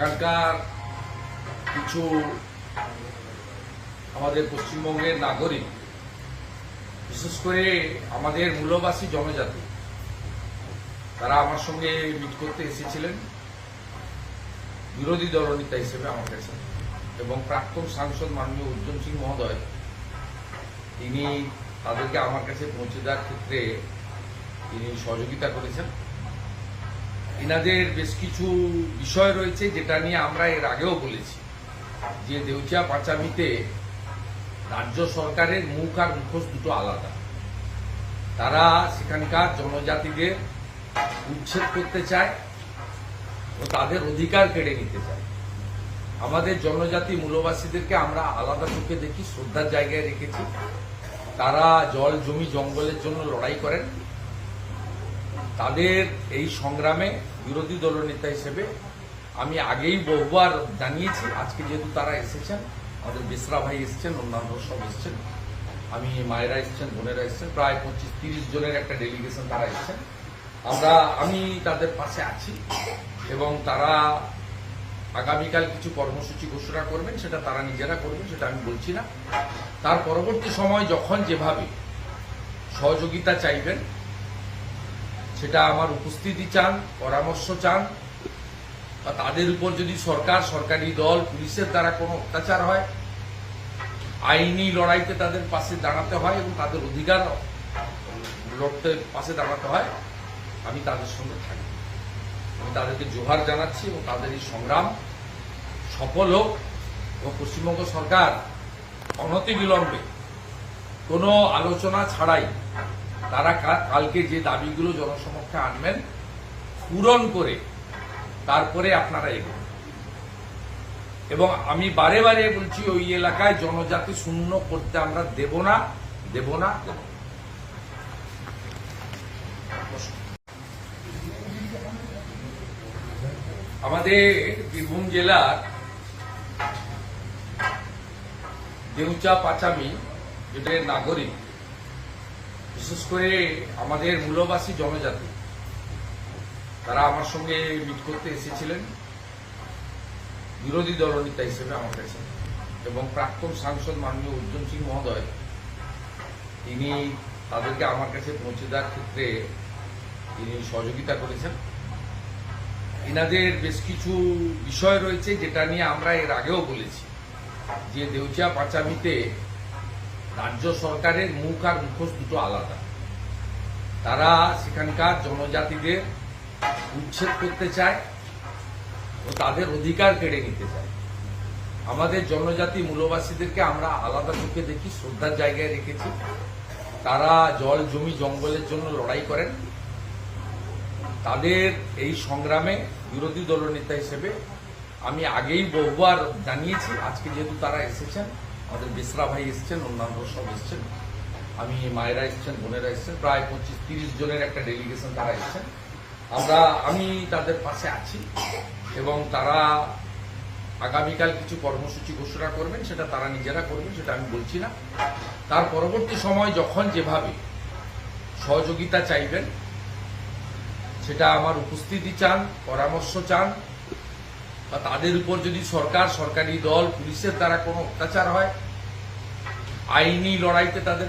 এখানকার কিছু আমাদের পশ্চিমবঙ্গের নাগরিক, বিশেষ করে আমাদের মূলবাসী জনজাতি, তারা আমার সঙ্গে মিট করতে এসেছিলেন, বিরোধী দলনেতা হিসেবে আমার কাছে এবং প্রাক্তন সাংসদ মাননীয় উজ্জ্বল সিং মহোদয়, তিনি তাদেরকে আমার কাছে পৌঁছে দেওয়ার ক্ষেত্রে তিনি সহযোগিতা করেছেন। এনাদের বেশ কিছু বিষয় রয়েছে যেটা নিয়ে আমরা এর আগেও বলেছি। যে দেউচিয়া পাঁচামিতে রাজ্য সরকারের মুখ আর মুখোশ দুটো আলাদা। তারা সেখানকার জনজাতিদের উচ্ছেদ করতে চায় ও তাদের অধিকার কেড়ে নিতে চায়। আমাদের জনজাতি মূলবাসীদেরকে আমরা আলাদা চোখে দেখি, শ্রদ্ধার জায়গায় রেখেছি। তারা জল জমি জঙ্গলের জন্য লড়াই করেন। তাদের এই সংগ্রামে বিরোধী দলনেতা হিসেবে আমি আগেই বহুবার জানিয়েছি, আজকে যেহেতু তারা এসেছেন, আমাদের বেসরা ভাই এসেছেন, অন্যান্য সব এসেছেন, আমি, মায়েরা এসেছেন, বোনেরা এসেছেন, প্রায় পঁচিশ তিরিশ জনের একটা ডেলিগেশন তারা এসেছেন। আমরা, আমি তাদের পাশে আছি এবং তারা আগামীকাল কিছু কর্মসূচি ঘোষণা করবেন, সেটা তারা নিজেরা করবেন, সেটা আমি বলছি না। তার পরবর্তী সময় যখন যেভাবে সহযোগিতা চাইবেন সেটা আমার উপস্থিতি চান, পরামর্শ চান। বা তাদের উপর যদি সরকার, সরকারি দল, পুলিশের দ্বারা কোনো অত্যাচার হয়, আইনি লড়াইতে তাদের পাশে দাঁড়াতে হয় এবং তাদের অধিকার লড়তে পাশে দাঁড়াতে হয়, আমি তাদের সঙ্গে থাকি। আমি তাদেরকে জোহার জানাচ্ছি এবং তাদের এই সংগ্রাম সফল হোক এবং পশ্চিমবঙ্গ সরকার অনতি বিলম্বে কোনো আলোচনা ছাড়াই তারা কালকে যে দাবিগুলো জনসমক্ষে আনবেন, পূরণ করে তারপরে আপনারা এগোন। এবং আমি বারে বারে বলছি, ওই এলাকায় জনজাতি শূন্য করতে আমরা দেব না দেব না, দেব আমাদের বীরভূম জেলার দেউচা পাচামি, যেটা নাগরিক বিশেষ করে আমাদের মূলবাসী জনজাতি, তারা আমার সঙ্গে মিট করতে এসেছিলেন। বিরোধী দলনেতা হিসেবে আমার কাছে এবং প্রাক্তন সাংসদ মাননীয় উজ্জ্বল সিং মহোদয়, তিনি তাদেরকে আমার কাছে পৌঁছে দেওয়ার ক্ষেত্রে তিনি সহযোগিতা করেছেন। এনাদের বেশ কিছু বিষয় রয়েছে যেটা নিয়ে আমরা এর আগেও বলেছি। যে দেউচিয়া পাঁচামিতে রাজ্য সরকারের মুখ আর মুখোশ দুটো আলাদা। তারা সেখানকার জনজাতিদের উচ্ছেদ করতে চায় ও তাদের অধিকার কেড়ে নিতে চায়। আমাদের জনজাতি মূলবাসীদেরকে আমরা আলাদা চোখে দেখি, শ্রদ্ধার জায়গায় রেখেছি। তারা জল, জমি, জঙ্গলের জন্য লড়াই করেন। তাদের এই সংগ্রামে বিরোধী দলনেতা হিসেবে আমি আগেই বহুবার জানিয়েছি, আজকে যেহেতু তারা এসেছেন আমাদের বেসরা ভাই এসেছেন, অন্যান্য সব এসছেন। আমি, মায়েরা এসছেন, বোনেরা এসেছেন, প্রায় পঁচিশ তিরিশ জনের একটা ডেলিগেশন তারা এসেছেন। আমরা, আমি তাদের পাশে আছি এবং তারা আগামীকাল কিছু কর্মসূচি ঘোষণা করবেন, সেটা তারা নিজেরা করবেন, সেটা আমি বলছি না। তার পরবর্তী সময় যখন যেভাবে সহযোগিতা চাইবেন, সেটা আমার উপস্থিতি চান, পরামর্শ চান বা তাদের উপর যদি সরকার, সরকারি দল, পুলিশের দ্বারা কোনো অত্যাচার হয়, আইনি লড়াইতে তাদের